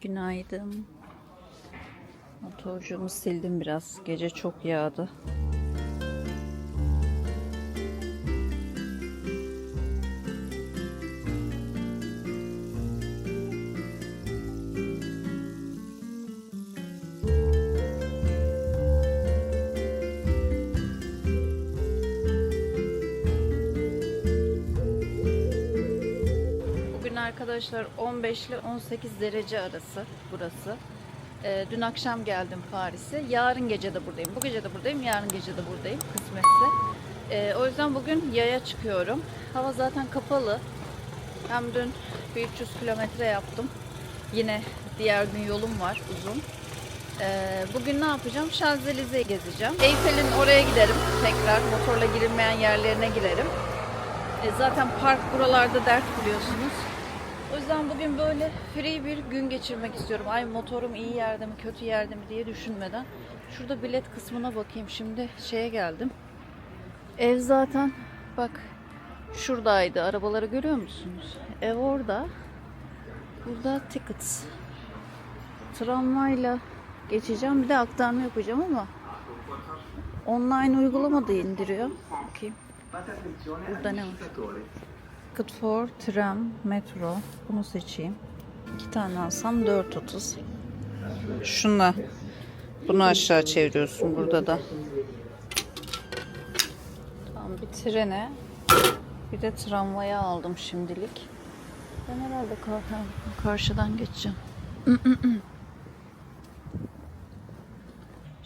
Günaydın. Motorcumu sildim biraz. Gece çok yağdı. Arkadaşlar 15 ile 18 derece arası burası. Ee, dün akşam geldim Paris'e. Yarın gece de buradayım. Bu gece de buradayım, yarın gece de buradayım kısmetse. Ee, o yüzden bugün yaya çıkıyorum. Hava zaten kapalı. Hem dün bir 300 kilometre yaptım. Yine diğer gün yolum var uzun. Ee, bugün ne yapacağım? Şanzelize'yi gezeceğim. Eyfel'in oraya giderim tekrar. Motorla girilmeyen yerlerine girerim. E, zaten park buralarda dert biliyorsunuz. O yüzden bugün böyle free bir gün geçirmek istiyorum. Ay motorum iyi yerde mi kötü yerde mi diye düşünmeden. Şurada bilet kısmına bakayım. Şimdi şeye geldim. Ev zaten bak şuradaydı. Arabaları görüyor musunuz? Ev orada. Burada tickets. Tramvayla geçeceğim. Bir de aktarma yapacağım ama online uygulama da indiriyor. Bakayım. Burada ne var? Ticket for tram, metro. Bunu seçeyim. İki tane alsam 4.30. Şunla. Bunu aşağı çeviriyorsun burada da. Tamam bir trene bir de tramvaya aldım şimdilik. Ben herhalde kar- karşıdan geçeceğim.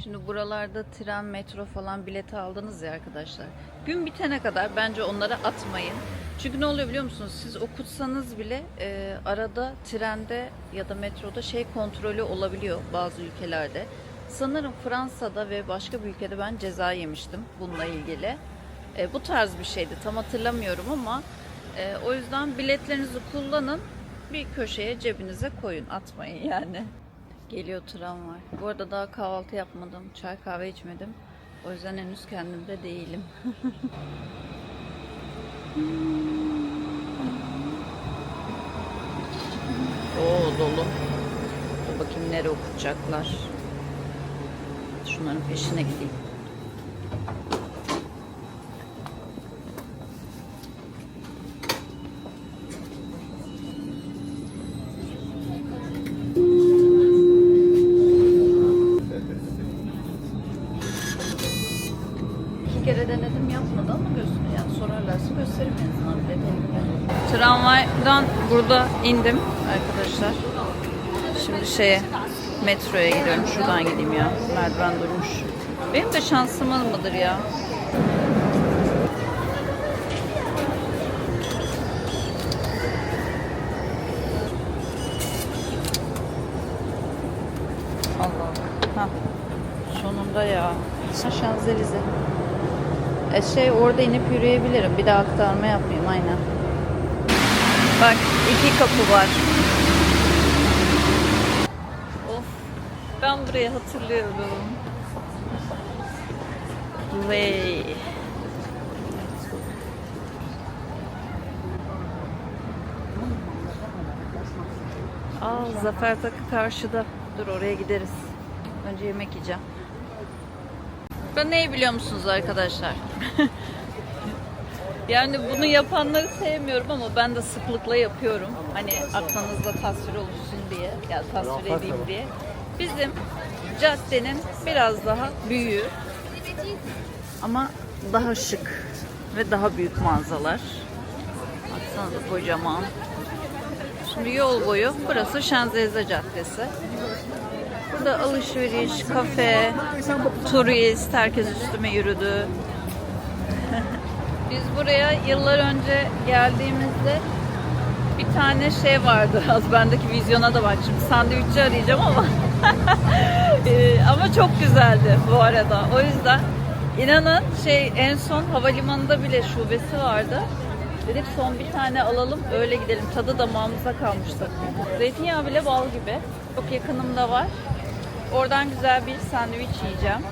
Şimdi buralarda tren, metro falan bileti aldınız ya arkadaşlar. Gün bitene kadar bence onları atmayın. Çünkü ne oluyor biliyor musunuz? Siz okutsanız bile e, arada trende ya da metroda şey kontrolü olabiliyor bazı ülkelerde. Sanırım Fransa'da ve başka bir ülkede ben ceza yemiştim bununla ilgili. E, bu tarz bir şeydi. Tam hatırlamıyorum ama e, o yüzden biletlerinizi kullanın. Bir köşeye cebinize koyun. Atmayın yani. Geliyor tramvay. Bu arada daha kahvaltı yapmadım. Çay kahve içmedim. O yüzden henüz kendimde değilim. Oo dolu. Dur bakayım nereye okutacaklar. Şunların peşine gideyim. Tramvaydan burada indim arkadaşlar. Şimdi şeye metroya gidiyorum. Şuradan gideyim ya. Merdiven durmuş. Benim de şansım mıdır ya? Allah. Hah. Sonunda ya. Ha Şanzelize. E şey orada inip yürüyebilirim. Bir daha aktarma yapmayayım aynen. Bak iki kapı var. Of. Ben burayı hatırlıyorum. Vay. Aa Zafer Takı karşıda. Dur oraya gideriz. Önce yemek yiyeceğim. Ben neyi biliyor musunuz arkadaşlar? yani bunu yapanları sevmiyorum ama ben de sıklıkla yapıyorum. Hani aklınızda tasvir oluşsun diye, ya tasvir edeyim diye. Bizim caddenin biraz daha büyüğü ama daha şık ve daha büyük mağazalar. Baksanıza kocaman. Şimdi yol boyu burası Şanzelize Caddesi. Burada alışveriş, kafe, turist, herkes üstüme yürüdü. Biz buraya yıllar önce geldiğimizde bir tane şey vardı. Az bendeki vizyona da bak şimdi sandviççi arayacağım ama Ee, ama çok güzeldi bu arada. O yüzden inanın şey en son havalimanında bile şubesi vardı. Dedik son bir tane alalım öyle gidelim. Tadı damağımıza kalmıştı. Zeytinyağı bile bal gibi. Çok yakınımda var. Oradan güzel bir sandviç yiyeceğim.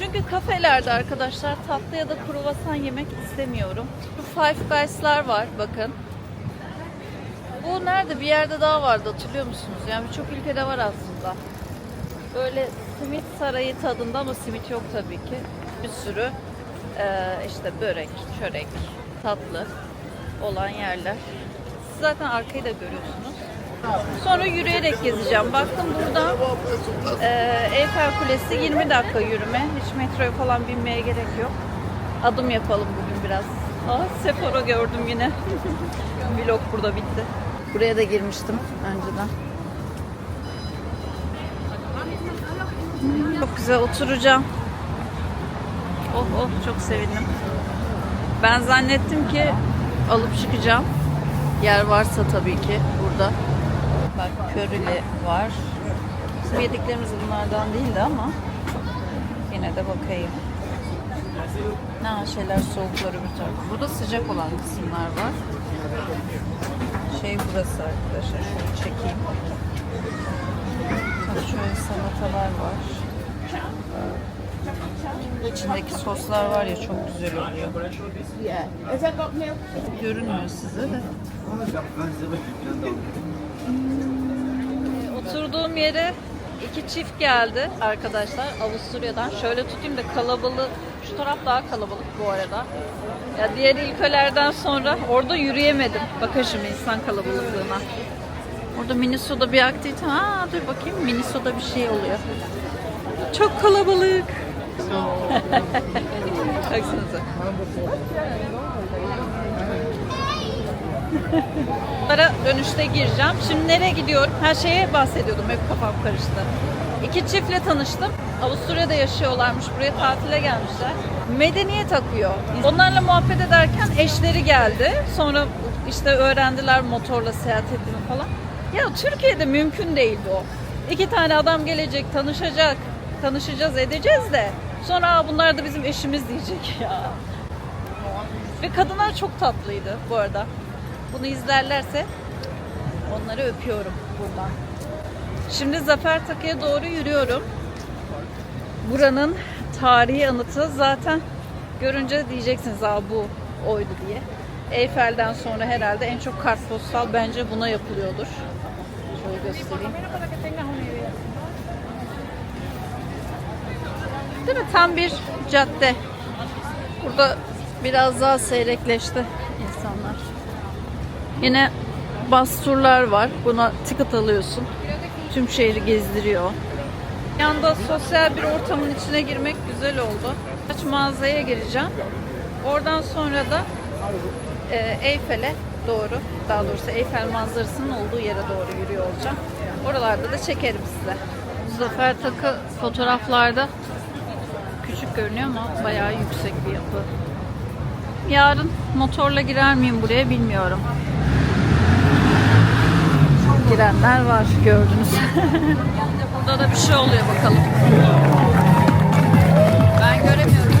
Çünkü kafelerde arkadaşlar tatlı ya da kruvasan yemek istemiyorum. Bu Five Guys'lar var bakın. Bu nerede? Bir yerde daha vardı hatırlıyor musunuz? Yani birçok ülkede var aslında. Böyle simit sarayı tadında ama simit yok tabii ki. Bir sürü eee, işte börek, çörek, tatlı olan yerler. Siz zaten arkayı da görüyorsunuz. Sonra yürüyerek gezeceğim. Baktım burada eee Eyfel Kulesi 20 dakika yürüme. Hiç metroya falan binmeye gerek yok. Adım yapalım bugün biraz. Aa Sephora gördüm yine. Vlog burada bitti. Buraya da girmiştim önceden. Çok güzel oturacağım. Oh oh çok sevindim. Ben zannettim ki alıp çıkacağım. Yer varsa tabii ki burada. Körili var. Bizim yediklerimiz bunlardan değildi ama yine de bakayım. Ne şeyler soğukları bir tarafı. Burada sıcak olan kısımlar var. Şey burası arkadaşlar. Şöyle çekeyim. Bak şöyle salatalar var. İçindeki soslar var ya çok güzel oluyor. Görünmüyor size de. Oturduğum yere iki çift geldi arkadaşlar Avusturya'dan. Şöyle tutayım da kalabalık. Şu taraf daha kalabalık bu arada. Ya diğer ülkelerden sonra orada yürüyemedim. Bakın insan kalabalıklığına. Orada Minnesota bir aktivite. Ha dur bakayım Minnesota bir şey oluyor. Çok kalabalık. Baksanıza. Bunlara dönüşte gireceğim. Şimdi nereye gidiyorum? Her şeye bahsediyordum. Hep kafam karıştı. İki çiftle tanıştım. Avusturya'da yaşıyorlarmış. Buraya tatile gelmişler. Medeniyet akıyor. Onlarla muhabbet ederken eşleri geldi. Sonra işte öğrendiler motorla seyahat ettiğini falan. Ya Türkiye'de mümkün değil bu. İki tane adam gelecek, tanışacak. Tanışacağız, edeceğiz de. Sonra "Aa, bunlar da bizim eşimiz diyecek ya. Ve kadınlar çok tatlıydı bu arada. Bunu izlerlerse onları öpüyorum buradan. Şimdi Zafer Takı'ya doğru yürüyorum. Buranın tarihi anıtı zaten görünce diyeceksiniz Aa, bu oydu diye. Eyfel'den sonra herhalde en çok kartpostal bence buna yapılıyordur. Şöyle göstereyim. Değil mi? Tam bir cadde. Burada biraz daha seyrekleşti. Yine bus turlar var. Buna ticket alıyorsun. Tüm şehri gezdiriyor. Yanda sosyal bir ortamın içine girmek güzel oldu. Kaç mağazaya gireceğim. Oradan sonra da e, Eyfel'e doğru, daha doğrusu Eyfel manzarasının olduğu yere doğru yürüyor olacağım. Oralarda da çekerim size. Zafer Takı fotoğraflarda küçük görünüyor ama bayağı yüksek bir yapı. Yarın motorla girer miyim buraya bilmiyorum. Girenler var gördünüz. Burada da bir şey oluyor bakalım. Ben göremiyorum.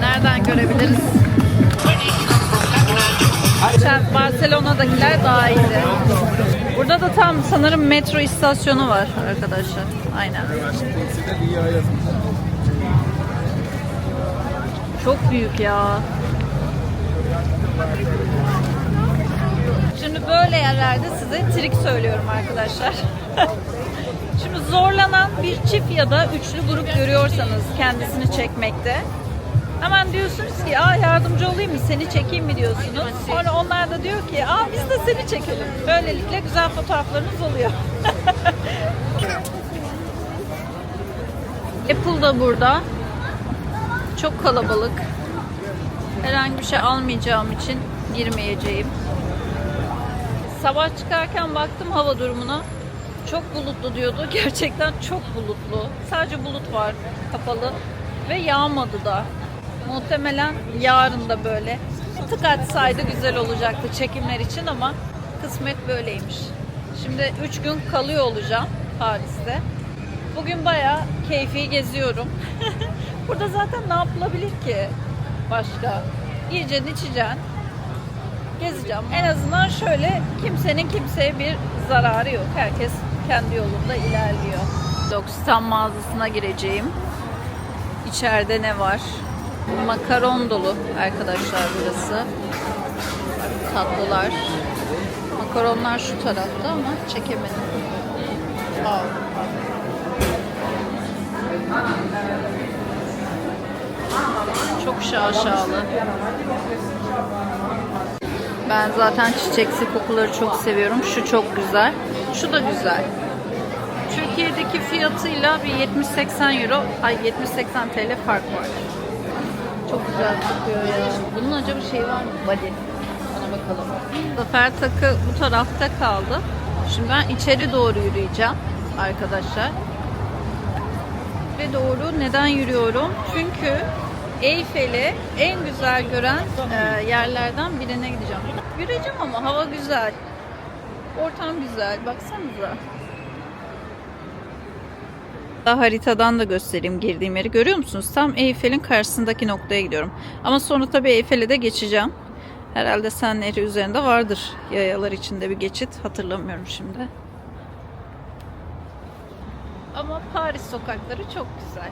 Nereden görebiliriz? Geçen Barcelona'dakiler daha iyiydi. Burada da tam sanırım metro istasyonu var arkadaşlar. Aynen. Çok büyük ya. Şimdi böyle yerlerde size trik söylüyorum arkadaşlar. Şimdi zorlanan bir çift ya da üçlü grup görüyorsanız kendisini çekmekte hemen diyorsunuz ki aa yardımcı olayım mı seni çekeyim mi diyorsunuz. Sonra onlar da diyor ki aa biz de seni çekelim. Böylelikle güzel fotoğraflarınız oluyor. Apple da burada. Çok kalabalık. Herhangi bir şey almayacağım için girmeyeceğim. Sabah çıkarken baktım hava durumuna. Çok bulutlu diyordu. Gerçekten çok bulutlu. Sadece bulut var kapalı ve yağmadı da. Muhtemelen yarın da böyle tık atsaydı güzel olacaktı çekimler için ama kısmet böyleymiş. Şimdi 3 gün kalıyor olacağım Paris'te. Bugün bayağı keyfi geziyorum. Burada zaten ne yapılabilir ki başka? Yiyeceksin, içeceksin, gezeceğim. En azından şöyle kimsenin kimseye bir zararı yok. Herkes kendi yolunda ilerliyor. Dokstan mağazasına gireceğim. İçeride ne var? Makaron dolu arkadaşlar burası. Tatlılar. Makaronlar şu tarafta ama çekemedim. Aa. Çok şaşalı. Ben zaten çiçeksi kokuları çok seviyorum. Şu çok güzel. Şu da güzel. Türkiye'deki fiyatıyla bir 70-80 euro, ay 70-80 TL fark var. Çok güzel kokuyor ya. Bunun acaba şey var mı? Body. Ona bakalım. Zafer takı bu tarafta kaldı. Şimdi ben içeri doğru yürüyeceğim arkadaşlar. Ve doğru neden yürüyorum? Çünkü Eyfel'i en güzel gören e, yerlerden birine gideceğim. Yürüyeceğim ama hava güzel. Ortam güzel. Baksanıza. Daha haritadan da göstereyim girdiğim yeri. Görüyor musunuz? Tam Eyfel'in karşısındaki noktaya gidiyorum. Ama sonra tabii Eyfel'e de geçeceğim. Herhalde Sen Nehri üzerinde vardır yayalar içinde bir geçit. Hatırlamıyorum şimdi. Ama Paris sokakları çok güzel.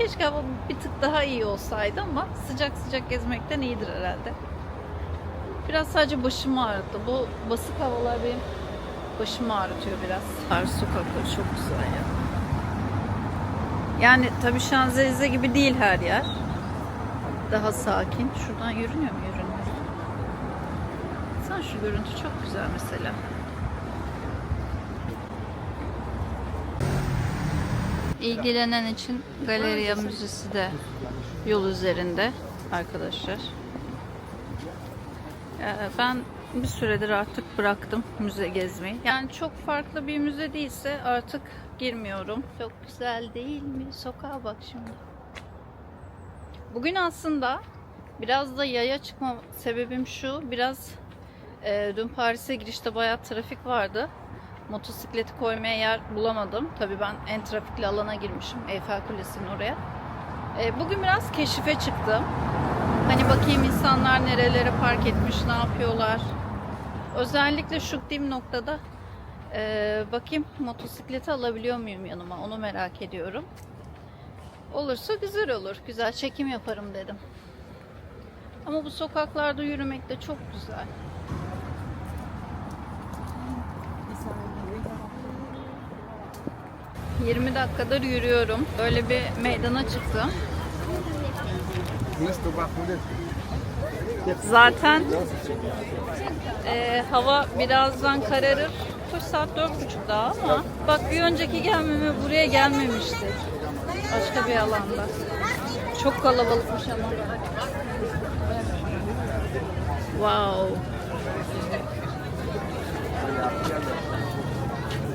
Keşke hava bir tık daha iyi olsaydı ama sıcak sıcak gezmekten iyidir herhalde. Biraz sadece başımı ağrıttı. Bu basık havalar benim başımı ağrıtıyor biraz. Paris sokakları çok güzel ya. Yani tabii Şanzelize gibi değil her yer. Daha sakin. Şuradan yürünüyor mu? Yürünmüyor. Sen şu görüntü çok güzel mesela. İlgilenen için Galeriya Müzesi de yol üzerinde arkadaşlar. Ee, Ben bir süredir artık bıraktım müze gezmeyi. Yani çok farklı bir müze değilse artık girmiyorum. Çok güzel değil mi? Sokağa bak şimdi. Bugün aslında biraz da yaya çıkma sebebim şu. Biraz e, dün Paris'e girişte bayağı trafik vardı. Motosikleti koymaya yer bulamadım. Tabii ben en trafikli alana girmişim. Eyfel Kulesi'nin oraya. E, bugün biraz keşife çıktım. Hani bakayım insanlar nerelere park etmiş, ne yapıyorlar. Özellikle şu gittiğim noktada e, bakayım motosikleti alabiliyor muyum yanıma onu merak ediyorum. Olursa güzel olur. Güzel çekim yaparım dedim. Ama bu sokaklarda yürümek de çok güzel. ...20 dakikadır yürüyorum. Böyle bir meydana çıktım. Zaten e, hava birazdan kararır. Kuş saat dört buçuk daha ama bak bir önceki gelmeme buraya gelmemiştik. Başka bir alanda. Çok kalabalıkmış ama. Wow.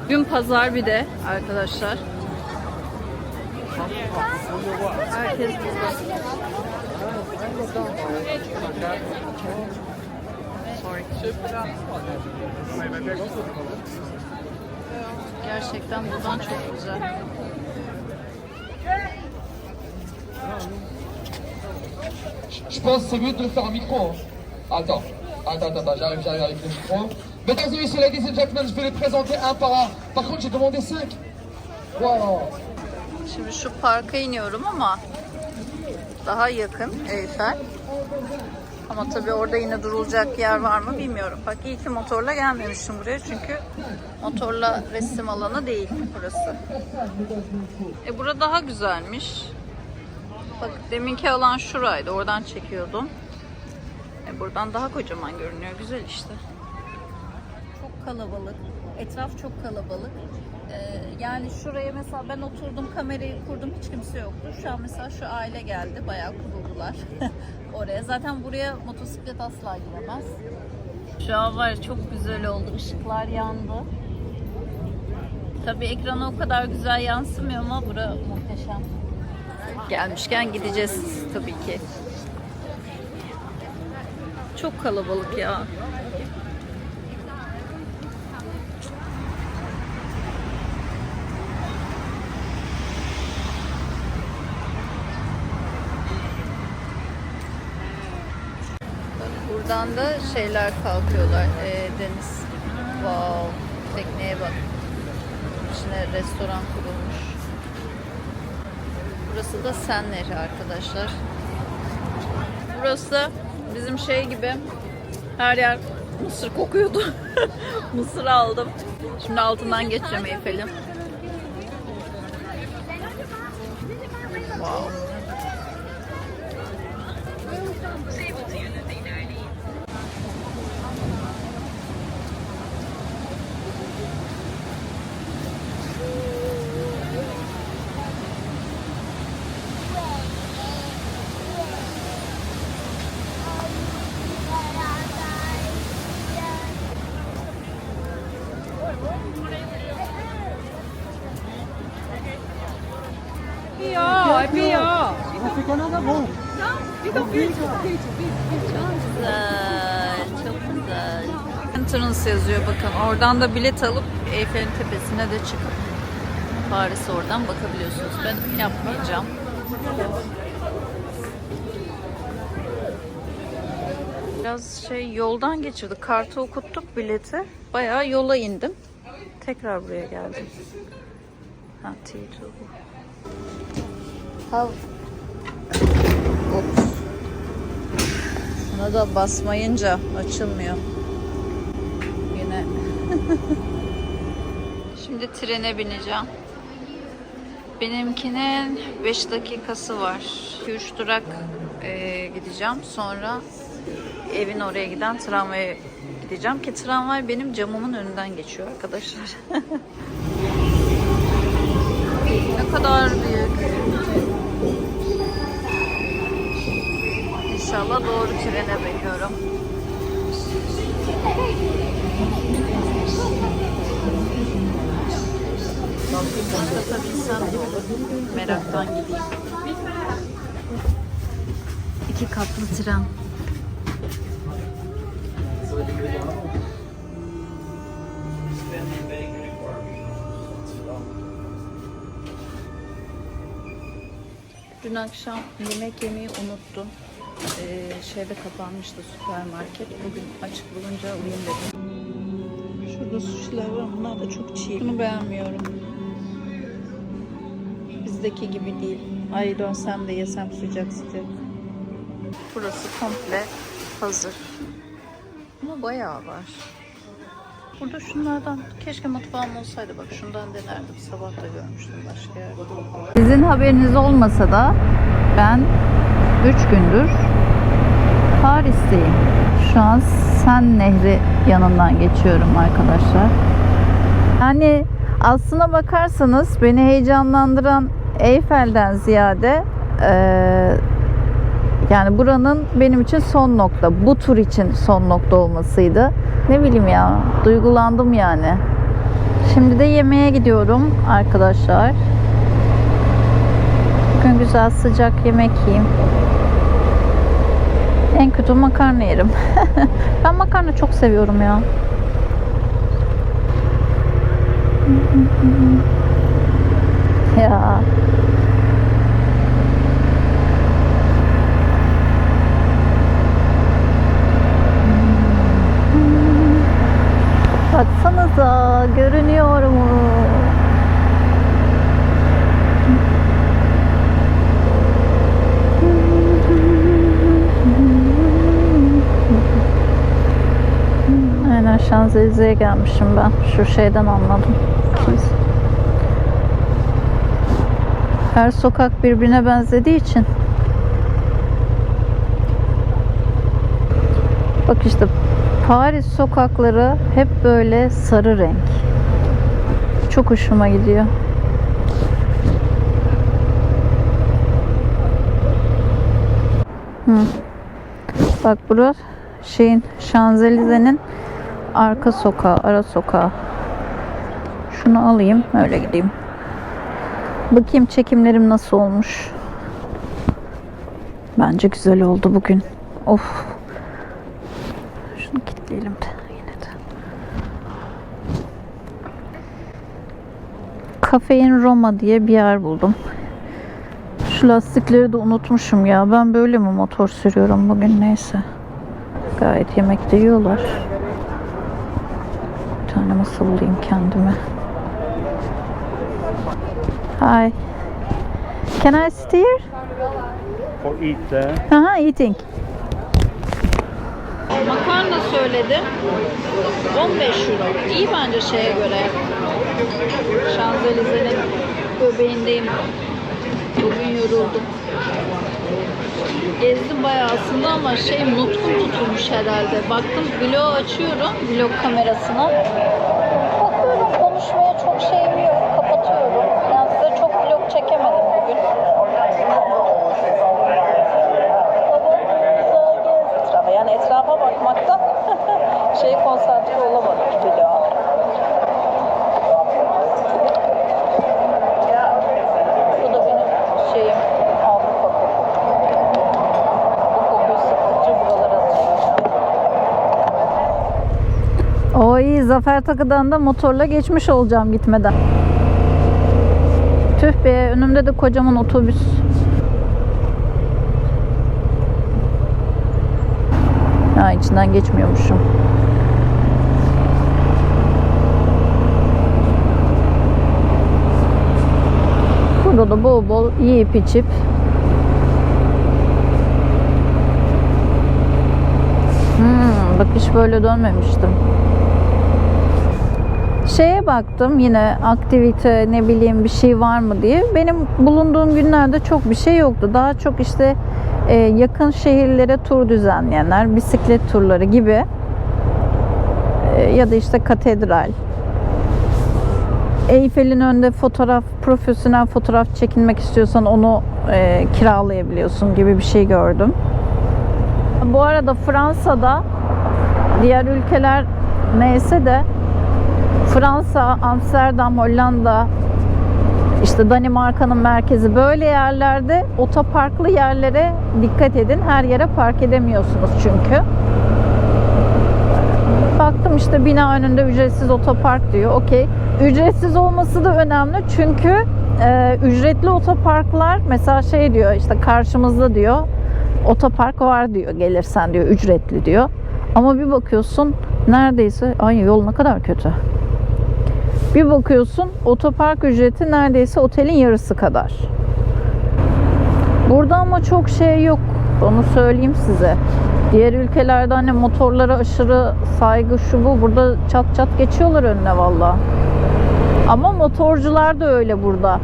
Gün pazar bir de arkadaşlar. Herkes burada. Gerçekten buradan çok güzel. Je pense que c'est mieux de faire en micro. attends, attends, attends, j'arrive, j'arrive avec le micro. Mesdames et messieurs, ladies and gentlemen, je vais les présenter un par un. Par contre, j'ai demandé cinq. Wow. Şimdi şu parka iniyorum ama daha yakın Eyfel. Ama tabii orada yine durulacak yer var mı bilmiyorum. Bak iyi ki motorla gelmemişim buraya çünkü motorla resim alanı değil burası. E bura daha güzelmiş. Bak deminki alan şuraydı. Oradan çekiyordum. E buradan daha kocaman görünüyor. Güzel işte. Kalabalık. Etraf çok kalabalık. Ee, yani şuraya mesela ben oturdum kamerayı kurdum hiç kimse yoktu. Şu an mesela şu aile geldi bayağı kuruldular oraya. Zaten buraya motosiklet asla giremez. Şu an var çok güzel oldu. Işıklar yandı. Tabii ekrana o kadar güzel yansımıyor ama bura muhteşem. Gelmişken gideceğiz tabii ki. Çok kalabalık ya. Buradan da şeyler kalkıyorlar. Ee, deniz. Wow. Tekneye bak. İçine restoran kurulmuş. Burası da Sen Nehri arkadaşlar. Burası bizim şey gibi her yer mısır kokuyordu. mısır aldım. Şimdi altından geçeceğim Eyfel'in. Wow. Güzel, çok güzel. Entrance yazıyor bakın. Oradan da bilet alıp Eyfel'in tepesine de çıkıp Paris oradan bakabiliyorsunuz. Ben yapmayacağım. Biraz şey yoldan geçirdik. Kartı okuttuk bileti. Bayağı yola indim. Tekrar buraya geldim. Ha, T2 bu. Hav. Buna da basmayınca açılmıyor. Yine. Şimdi trene bineceğim. Benimkinin 5 dakikası var. 2-3 durak e, gideceğim. Sonra evin oraya giden tramvaya gideceğim ki tramvay benim camımın önünden geçiyor arkadaşlar. ne kadar büyük. İnşallah doğru trene bekliyorum. Olur. Meraktan gideyim. İki katlı tren. Dün akşam yemek yemeyi unuttum. Ee, şeyde kapanmıştı süpermarket. Bugün açık bulunca alayım dedim. Şurada suşiler var. Bunlar da çok çiğ. Bunu beğenmiyorum. Bizdeki gibi değil. Ay dönsem de yesem sıcak sıcak. Burası komple hazır. Ama bayağı var. Burada şunlardan keşke mutfağım olsaydı. Bak şundan denerdim. Sabah da görmüştüm başka yerde. Sizin haberiniz olmasa da ben 3 gündür Paris'teyim. Şu an Sen Nehri yanından geçiyorum arkadaşlar. Yani aslına bakarsanız beni heyecanlandıran Eyfel'den ziyade eee, yani buranın benim için son nokta, bu tur için son nokta olmasıydı. Ne bileyim ya, duygulandım yani. Şimdi de yemeğe gidiyorum arkadaşlar. Bugün güzel sıcak yemek yiyeyim. En kötü makarna yerim. ben makarna çok seviyorum ya. Şanzelize'ye gelmişim ben. Şu şeyden anladım. Her sokak birbirine benzediği için. Bak işte Paris sokakları hep böyle sarı renk. Çok hoşuma gidiyor. Hı. Bak burası şeyin Şanzelize'nin arka sokağı, ara sokağı. Şunu alayım, öyle gideyim. Bakayım çekimlerim nasıl olmuş. Bence güzel oldu bugün. Of. Şunu kilitleyelim de yine de. Kafein Roma diye bir yer buldum. Şu lastikleri de unutmuşum ya. Ben böyle mi motor sürüyorum bugün neyse. Gayet yemek de yiyorlar. Bir tane masa bulayım kendime. Hi. Can I sit here? or eat there. Uh-huh, eating. Makarna söyledim. 15 euro. İyi bence şeye göre. Şanzelize'nin göbeğindeyim. Bugün yoruldum. Gezdim bayağı aslında ama şey nutkum tutulmuş herhalde. Baktım vlog açıyorum, vlog kamerasına. Bakıyorum konuşmaya çok şeyim yok. Kapatıyorum. Yani size çok vlog çekemedim bugün. Yani etrafa bakmaktan şeye konsantre olamadım vloga. Bu da benim şeyim Avrupa kokum. Bu kokuyu sıktıkça buralara atacağım. O iyi. Zafer Takı'dan da motorla geçmiş olacağım gitmeden. Tüh be önümde de kocaman otobüs. Ha içinden geçmiyormuşum. Burada da bol bol yiyip içip Hmm, bak hiç böyle dönmemiştim. Şeye baktım yine aktivite ne bileyim bir şey var mı diye. Benim bulunduğum günlerde çok bir şey yoktu. Daha çok işte e, yakın şehirlere tur düzenleyenler, bisiklet turları gibi E, ya da işte katedral. Eyfel'in önünde fotoğraf, profesyonel fotoğraf çekinmek istiyorsan onu e, kiralayabiliyorsun gibi bir şey gördüm. Bu arada Fransa'da diğer ülkeler neyse de Fransa, Amsterdam, Hollanda, işte Danimarka'nın merkezi böyle yerlerde otoparklı yerlere dikkat edin. Her yere park edemiyorsunuz çünkü. Baktım işte bina önünde ücretsiz otopark diyor. Okey. Ücretsiz olması da önemli çünkü e, ücretli otoparklar mesela şey diyor işte karşımızda diyor otopark var diyor gelirsen diyor ücretli diyor. Ama bir bakıyorsun neredeyse ay yol ne kadar kötü. Bir bakıyorsun otopark ücreti neredeyse otelin yarısı kadar. Burada ama çok şey yok. Onu söyleyeyim size. Diğer ülkelerde hani motorlara aşırı saygı şu bu. Burada çat çat geçiyorlar önüne valla. Ama motorcular da öyle burada.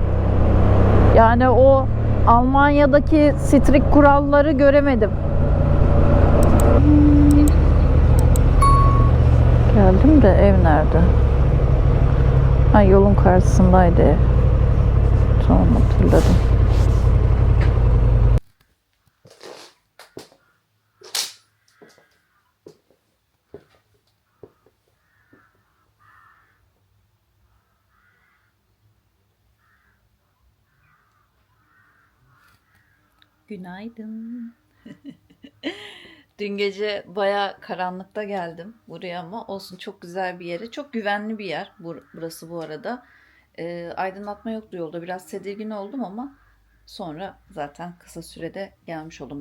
Yani o Almanya'daki strik kuralları göremedim. Geldim de ev nerede? Ha yolun karşısındaydı ev. Tamam hatırladım. Günaydın. Dün gece baya karanlıkta geldim buraya ama olsun çok güzel bir yere. Çok güvenli bir yer bur- burası bu arada. Ee, aydınlatma yoktu yolda. Biraz tedirgin oldum ama sonra zaten kısa sürede gelmiş oldum.